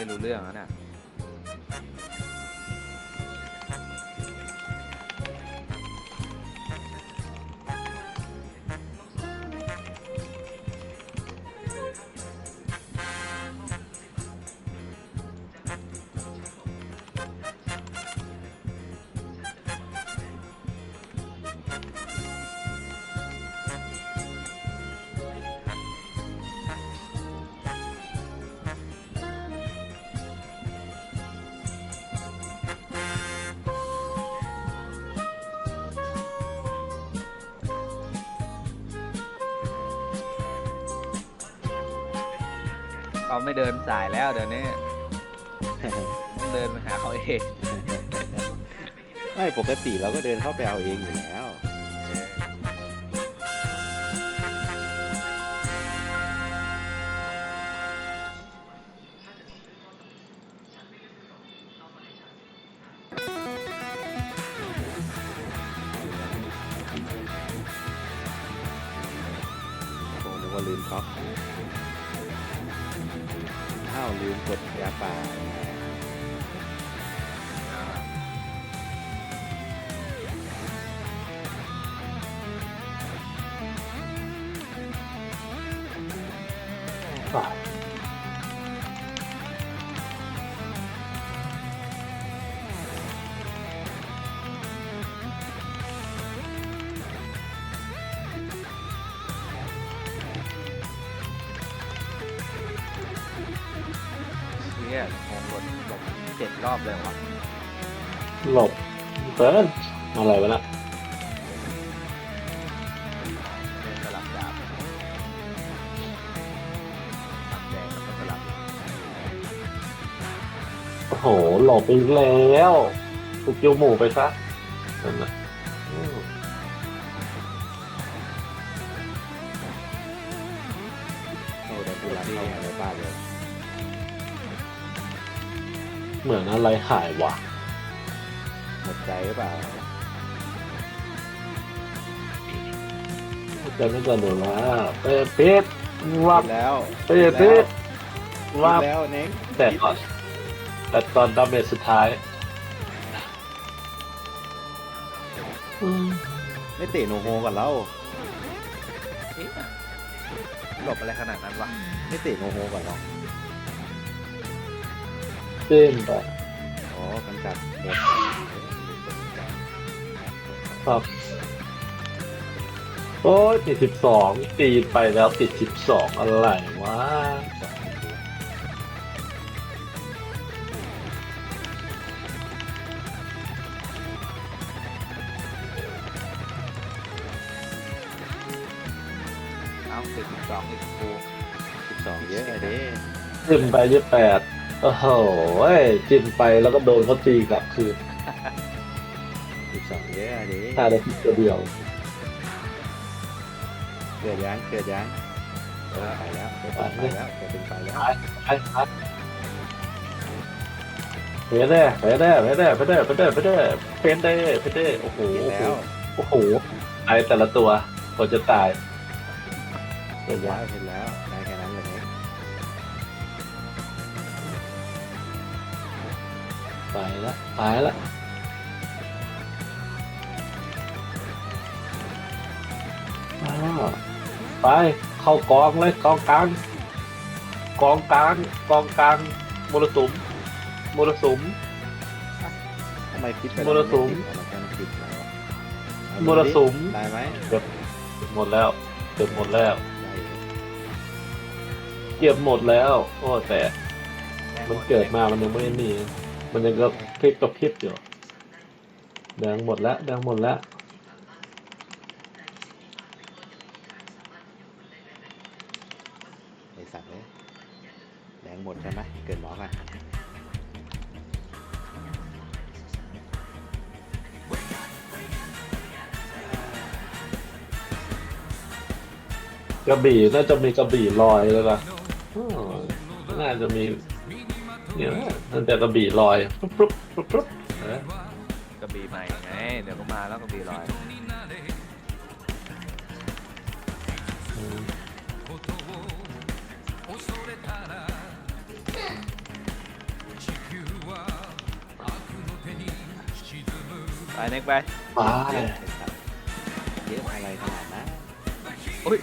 ไม่รู้เรื่องนะเนี่ย เขาไม่เดินสายแล้วเดี๋ยวนี้ต้องเดินไปหาเขาเองไม่ปกติเราก็เดินเข้าไปเอาเองอยู่แล้วโอ้นึกว่าลืมท็อปอ้าว ลืมกดยาป่า รอบเลยว่ะหลบเกินอะไรวะน่ะเดินสลับดาบดาบแดงแล้วก็สลับโอ้โหหลบอีกแล้วถูกยูหมูไปซะนั่นนะอืมโอ้เดินดูรันเข้ามาในบ้านเลย เหมือนอะไรหายวะหมดใจหรือเปล่าจะไม่จะหนูนะเป๊ะเป๊ะวับแล้วเป๊ะเป๊ะวับแล้วเน้งแต่ตอนแต่ตอนดาเมจสุดท้ายอืมไม่เตะโนโฮกับเราเอ๊ะหลบอะไรขนาดนั้นวะ ไม่เตะโนโฮกับเราเต้นไปอ๋อกันจัดหมดครับโอ้ยติดสิบสองตีไปแล้วติดสิบสองอะไรวะเอาสิบสองอีกกูสิบสองเยอะเลยดิจิ้มไปยี่แปด โอ้โหเอ้ยจิ้มไปแล้วก็โดนเขาตีกลับคืนสิบสองเยอะดิถ้าได้ทีตัวเดียวเกิดยังเกิดยังเออไปแล้วเกิดเป็นไปแล้วเกิดเป็นไปแล้วไปไปไปไปเด้ไปเด้ไปเด้ไปเด้ไปเด้ไปเด้เป็นเด้ไปเด้โอ้โหเห็นโอ้โหแล้วโอ้โหตายแต่ละตัวกว่าจะตายเห็นแล้วเห็นแล้ว ละไปละอ้าวไป เข้ากองเลยกองกลางกองกลางกองกลางมรสุมมรสุม ทำไมคิดไปมรสุมมันกันติดแล้วเอามรสุม ได้ไหมหมดแล้วเกือบหมดแล้วได้อยู่เก็บหมดแล้ว โอ้แต่ มันเกิดมามันยังไม่มี มันยังก็พลิกกับพริบอยู่แดงหมดแล้วแดงหมดแล้วไอสัตว์เลยแดงหมดใช่ไหมเกิดหมอกันกระบี่น่าจะมีกระบี่ลอยแล้วล่ะอ้อน่าจะมี เนี่ยตั้งแต่กระบี่ลอยปุ๊บปุ๊บปุ๊บปุ๊บเอกระบี่ใหม่ไงเดี๋ยวก็มาแล้วกระบี่ลอยไปเน็กไปไปเยอะอะไรขนาดนะโอ้ย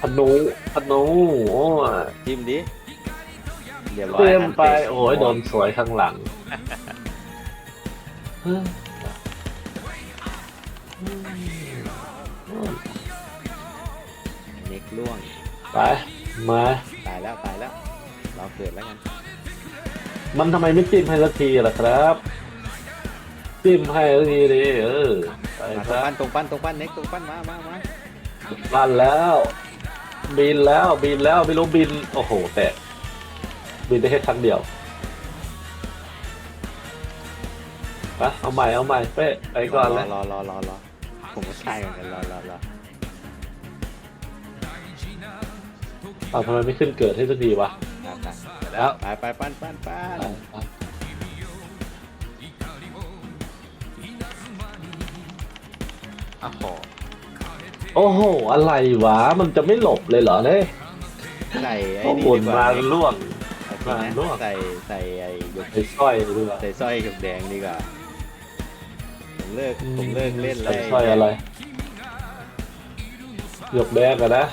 ธนูธนูโอ้ย จิ้มดี เรียบร้อยเต็มไปอันเตะโอ้ยโดนสวยข้างหลังเฮ้ยเน็กล่วง ไป มา ตายแล้วตายแล้ว เราเกิดแล้วกัน มันทำไมไม่จิ้มให้สักทีล่ะครับ จิ้มให้สักทีดิเออไปมาคตรงรับปั้นตรงปั้นตรงปั้นเน็กตรงปั้นมามามาลั่นแล้ว บินแล้วบินแล้วไม่รู้บิน โอ้โห แต่ บินได้แค่ครั้งเดียวไปเอาใหม่เอาใหม่เป๊ะไปก่อนเลยรอรอรอรอผมก็ใช่เหมือนกันรอรอรออ้าวทำไมไม่ขึ้นเกิดให้สักทีวะครับครับแล้วไปไปปั้นปั้นปั้นอ้าวโหโอ้โห อะไรวะ มันจะไม่หลบเลยเหรอเนี่ยใส่ไอ้โอ้นี่โหดีกว่ามาเน็กล่วง เอาจริงนะมาล่วงใส่ใส่ไอ้หยกไอ้สร้อยดีกว่าใส่สร้อยหยกแดงดีกว่าผมเลิกผมเลิกเล่นใส่แล้วสร้อยอะไร หยกแดงอะนะ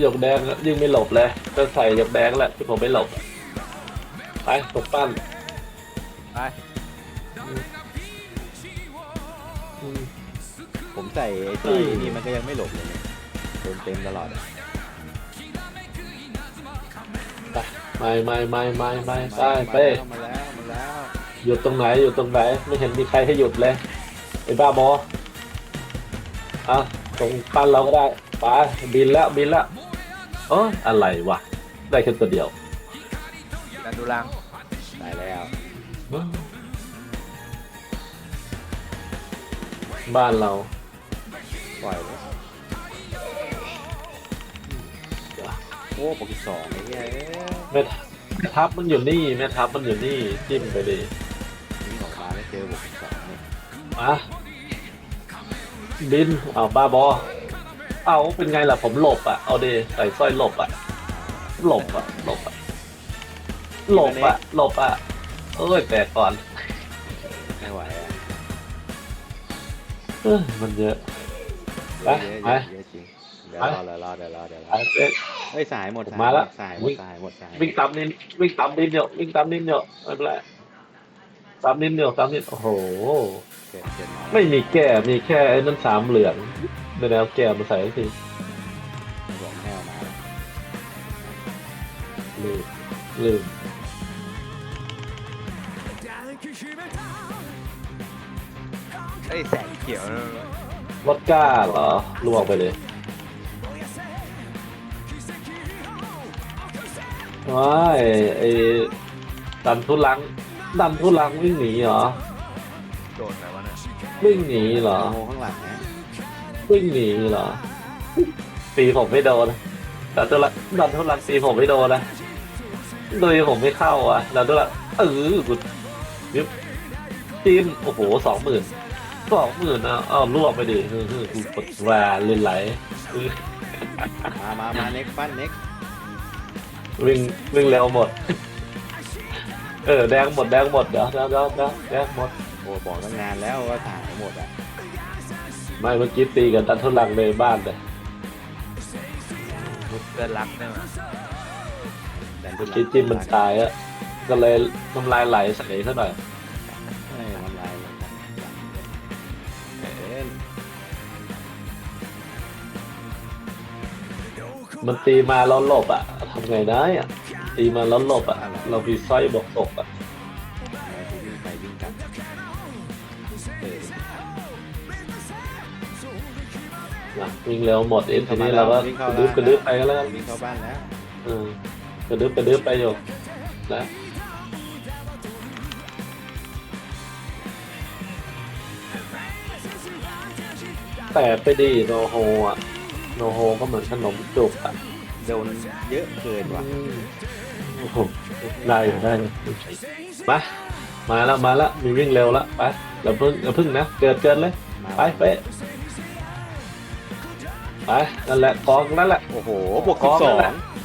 หยกแดงยิ่งไม่หลบเลยก็ใส่หยกแดงแหละที่ผมไม่หลบ ไปตกปั้นไปอืมผมใส่ไอ้สร้อยอืมนี่มันก็ยังไม่หลบเลยเนี่ยโดนเต็มตลอดอะ ไม่ไม่ไม่ไม่ไม่มาได้แล้วเป้มาแล้วมาแล้วหยุดตรงไหนหยุดตรงไหนไม่เห็นมีใครให้หยุดเลยไอ้บ้าบออะตรงปั้นเราก็ได้ไปบินแล้วบินแล้วเอออะไรวะได้แค่ตัวเดียวดันดูลังได้แล้วบ้านเราปล่อยเลย โอ้ปกสองไอ้เหี้ยเอ้ยแม่แม่ทัพมันอยู่นี่แม่ทัพมันอยู่นี่จิ้มไปดินี่ออกมาแล้วเจอบวกสองเนี่ยมาบินเอาบ้าบอเอาเป็นไงล่ะผมหลบอะเอาดิใส่สร้อยหลบอะหลบอะหลบอะหลบอะหลบอะเอ้ยแต่ก่อนไม่ไหวอะเออมันเยอะ ไปเยอะไป เยอะเยอะจริงเดี๋ยวไปรอเดี๋ยวรอเดี๋ยวรอเดี๋ยวรไปอเป๊ะเฮ้ยสายหมดผมสายมาละ สายหมวิ่ดงสายหมดสายวิ่งตามนินวิ่งตามนินเดียววิ่งตามนินเดียวไม่เป็นไรตามนินเดียวตามนินโอ้โห เกิดเกิดมาไม่มีแก้มีแค่ไอ้นั่นสามเหลืองไม่ได้เอาแก้มาใส่ทีบอกให้เอามาลืมลืมเอ้ยแสงเขียวนะ วอดก้าเหรอลวงไปเลย ว้ายไอ้ดันทุลังดันทุลังวิ่งหนีเหรอ โดนอะไรวะเนี่ยวิ่งหนีเหรอ โมข้างหลังนะวิ่งหนีเหรอ ตีผมไม่โดนดันทุลังดันทุลังตีผมไม่โดนนะโดยผมไม่เข้าอะดันทุลังเออกูยิบจิ้มโอ้โหสองหมื่นสองหมื่นนะอ้าวลวกไปดิเออเออกูกดแหวนเลยไหลเออ มามามาเน็กปั้นเน็ก วิ่งวิ่งเร็วหมด เออแดงหมดแดงหมดเดี๋ยวเดี๋ยวเดี๋ยวเดี๋ยวแดงหมด โอ้บอกตั้งนานแล้วว่าสายหมดอะไม่เมื่อกี้ตีกับดันทุลังในบ้านเลยเพื่อนรักได้ไหมแต่เมื่อกี้จิ้มมันตายอะก็เลยน้ำลายไหลใส่ซะหน่อยไม่ทำลายเลยเอ็นมันตีมาแล้วหลบอะ ทำไงได้อะตีมาแล้วหลบอะ เรามีสร้อยบอกตกอะวิ่งไปวิ่งกลับเออนะวิ่งเร็วหมดเอ็นทีนี้เราก็กระดึบกระดึบไปก็แล้วกันวิ่งเข้าบ้านแล้วเออกระดึบกระดึบไปอยู่นะแต่ไปดีโนโฮอะโนโฮก็เหมือนขนมจุกอะ โดนเยอะเกินว่ะโอ้โหได้อยู่ได้อยู่มา มาแล้วมาแล้วมีวิ่งเร็วแล้วไปอย่าเพิ่งอย่าเพิ่งนะ เกิดเกิดเลยมาไปเป๊ะไปนั่นแหละกองนั่นแหละโอ้โหบวกสิบสอง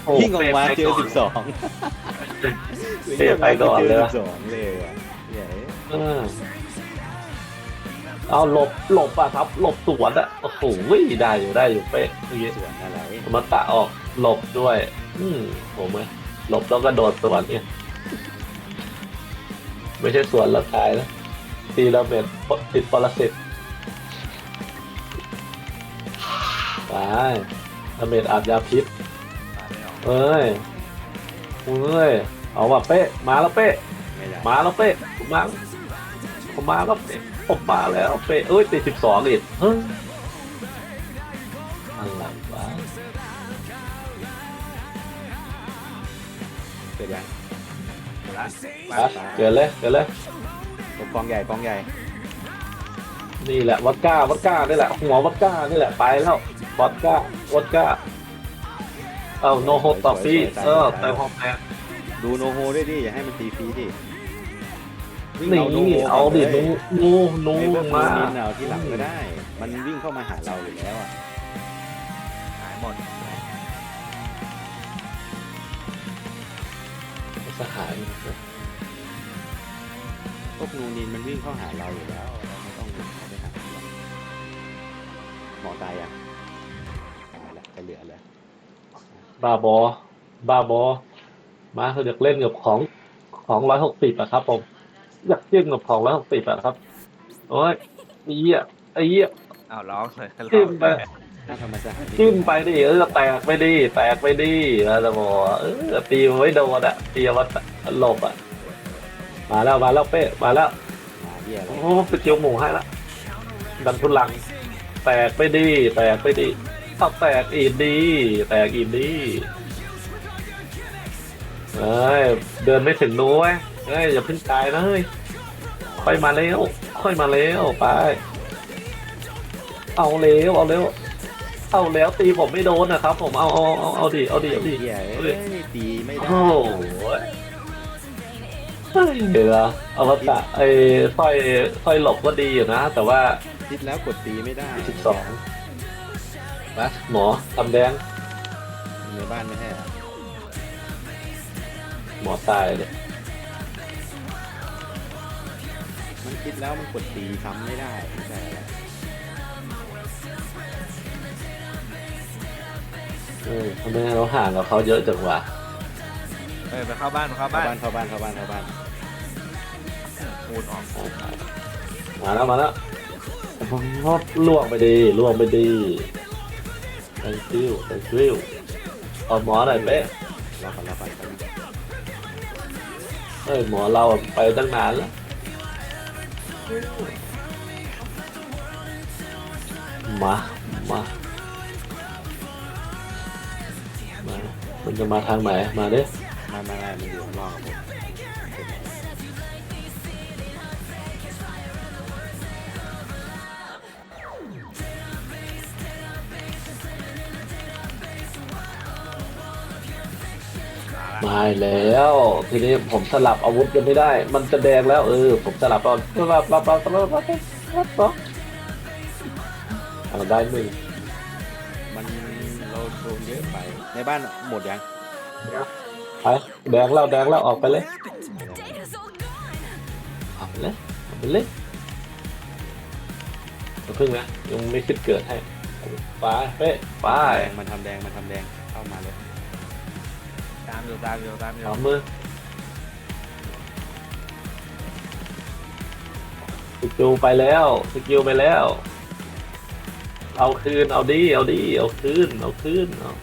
โอ้ยิ่งออกมาเจอไปสิบสองเป๊ะไปก่อนเลยเจอวะสิบสองเลยว่ะเหี้ยเออเอาหลบหลบอะครับหลบสวนอะโอ้โหได้อยู่ได้อยู่เป๊ะเมื่อกี้ส่วนอะไรมาตะออก หลบด้วย อืมผมไหมหลบแล้วก็โดดสวนเนี่ย ไม่ใช่สวนแล้วตายนะตีแล้วเม็ดติดปรสิตตายดาเมจอาบยาพิษมาไม่ออกเอ้ยเอ้ย เอาว่ะเป๊ะ มาแล้วเป๊ะ ไม่ได้มาแล้วเป๊ะผมมาผมมาแล้วเป๊ะผมมาแล้วเป๊ะเอ้ยตีสิบสองอีกเฮ้ย ละไปเกิดเลยเกิดเลยผมกองใหญ่กองใหญ่ นี่แหละวัดก้าวัดก้านี่แหละหัววัดก้านี่แหละไปแล้ววัดก้าวัดก้าเอาโนโฮต่อฟี่เออแต่หอมแดงดูโนโฮด้วยดิอย่าให้มันตีฟรีดิวิ่งนี่โนโฮเอาดิก่นูลยนูนูไอ้พวกมานูนินเอาที่หลังก็ได้ มันวิ่งเข้ามาหาเราอยู่แล้วอะหายหมด สหายพวกนูนินมันวิ่งเข้าหาเราอยู่แล้วเราไม่ต้องเข้าไปหามันหรอกหมอตายอะตายละจะเหลือเลยบ้าบอ บ้าบอ มาเขาอยากเล่นกับของของร้อยหกสิบอะครับผมอยากจิ้มกับของร้อยหกสิบอะครับ โอ้ยไอ้เหี้ยไอ้เหี้ยอ้าวร้องเลยจิ้มไปถ้าธรรมชาติจิ้มไปดิเออแตกไปดิแตกไปดิแล้วจะบอกว่าเออตีมันไม่โดนอะตีมันหลบอะมาแล้วมาแล้วเป้มาแล้วมาเยี่ยเลโอ้โหไปเจียวหมูให้ละดันทุลังแตกไปดิแตกไปดิเอาแตกอีกดีแตกอีกดีเอ้ยเดินไม่ถึงนู้นเว้ยเอ้ยอย่าเพิ่งตายนะเฮ้ยค่อยมาเร็วค่อยมาเร็วไป เอาเร็วเอาเร็ว เอาแล้วตีผมไม่โดนนะครับ ผมเอาเอาเอาเอาดิเอาดิเอาดิเยี่ยเอาเอ้ดิยตีไม่โอ้ได้โหเฮ้ยเดี๋ยวนะเอาวัตะไอ้สร้อยสร้อยหลบก็ดีอยู่นะ แต่ว่า คิดแล้วกดตีไม่ได้สิบสองนะหมอตำแดงในบ้านไม่ใช่เหรอหมอตายเลยมันคิดแล้วมันกดตีซ้ำไม่ได้ไม่ใช่เหรอ เออทำไมเราห่างกับเขาเยอะจังวะเออไปเข้าบ้านไปเข้าเข้าบ้านบ้านเข้าบ้านเข้าบ้านเข้าบ้านปูนออกมาแล้วมาแล้วล่วงไปดีล่วงไปดี thank you thank you เอาหมอหน่อยเป๊ะรอก่อนรอก่อนรอก่อนเอ้ยหมอเราไปตั้งนานแล้วมามามา มันจะมาทางไหน มาเด้มามาได้มันอยู่ข้างนอกกับผมมาแล้วทีนี้ผมสลับอาวุธกันไม่ได้ มันจะแดงแล้วเออ ผมสลับตอนสลับสลับสลับสลับสลับสลับสลับเอาได้หนึ่งมันเรา โดนเยอะไป ในบ้านหมดยังไปแดงแล้วแดงแล้วออกไปเลยออกไปเลยออกไปเลยอย่าพึ่งนะยังไม่คิดเกิดให้ไปเป๊ะไปมันทำแดงมันทำแดงเข้ามาเลยตามอยู่ตามอยู่ตามอยู่เอามือสกิลไปแล้วสกิลไปแล้ว เอาคืน เอาดี เอาดี เอาคืน เอาคืน เอา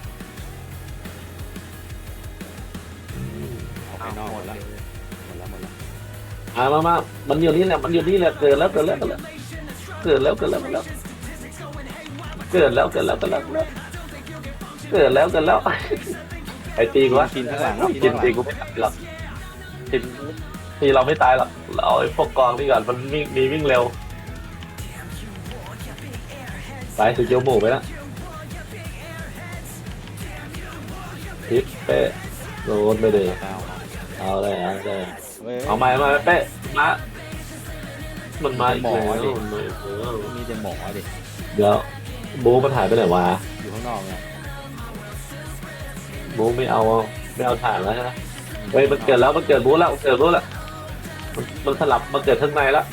อืมออกไปนอกหมดแล้วหมดแล้วหมดแล้วมามามามันอยู่นี่แหละ มันอยู่นี่แหละ เกิดแล้ว เกิดแล้ว เกิดแล้ว เกิดแล้ว เกิดแล้ว เกิดแล้ว เกิดแล้ว เกิดแล้ว เกิดแล้ว เกิดแล้วเกิดแล้วไอ้ตีกูวะกินข้างหลังกินตีกูไม่ตายหรอกกินตีเราไม่ตายหรอก เราเอาไอ้พวกกองนี่ก่อน มันวิ่งมีวิ่งเร็ว ไปสุดเจียวหมูไปแล้วทิปเป๊ะโดนไปเลยเอาครับเอาเลยเอาเลยเว้ยเอาใหม่มาเป๊ะมามันมาอีกหมอแล้วดิมันมาอีกแล้วมีแต่หมอดิเดี๋ยวบูมันหายไปไหนวะอยู่ข้างนอกเนี่ยบูไม่เอาไม่เอาถ่านแล้วใช่ไหมเฮ้ยมันเกิดแล้วมันเกิดบูแล้วมันเกิดบูแล้วมันมันสลับมันเกิดข้างในแล้ว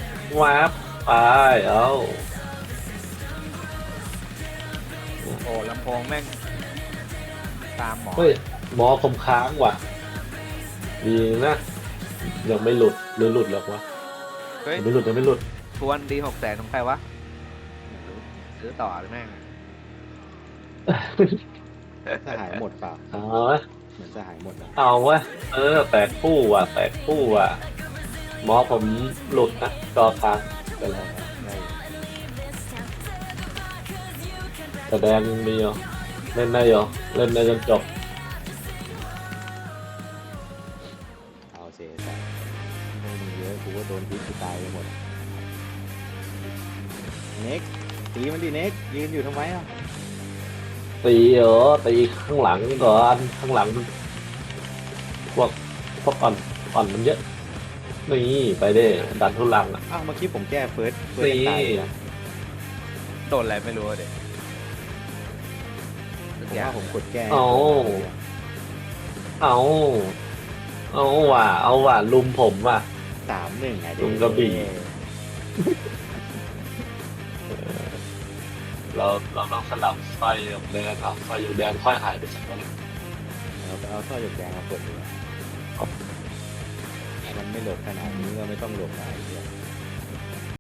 ว้าบไปเอ้า โอ้ลำโพงแม่งตามหมอเฮ้ยหมอผมค้างว่ะดีนะ ยังไม่หลุดหรือหลุดหรอกวะเฮ้ยยังไม่หลุดยังไม่หลุดทวนดีหกแสนของใครวะซื้อต่อเลยแม่งสหายหมดเปล่าเอาวะเหมือนสหายหมดนะเอาวะเออแตกคู่ว่ะแตกคู่ว่ะหมอผมหลุดนะจอค้างไปแล้ว ได้แสดงมีเหรอเล่นได้เหรอเล่นได้จนจบเอาเสียสัตว์พวกมึงเยอะกูว่าโดนพิษกูตายไปหมดเน็กตีมันดิเน็กยืนอยู่ทำไมอะตีเหรอตีข้างหลังก่อนข้างหลังมันพวกพวกอ่อนอ่อนมันเยอะนี่ไปเด้ดันทุลังอะอ้าวเมื่อกี้ผมแก้เฟิร์สเฟิร์สนี่ยังตายอยู่นะโดนอะไรไม่รู้อะเด็ก ผมว่าผมกดแก้เอาเอาเอาว่ะ เอาว่ะ ลุมผมว่ะ สามหนึ่งไงลุงกระบี่ เราเราต้องสลับไฟกับแดงครับไฟอยู่แดงค่อยหายไปสักวันเราไปเอาสร้อยหยกแดงมาเปิดดูถ้ามันไม่หลบขนาดนี้ก็ไม่ต้องหลบอะไรเงี้ย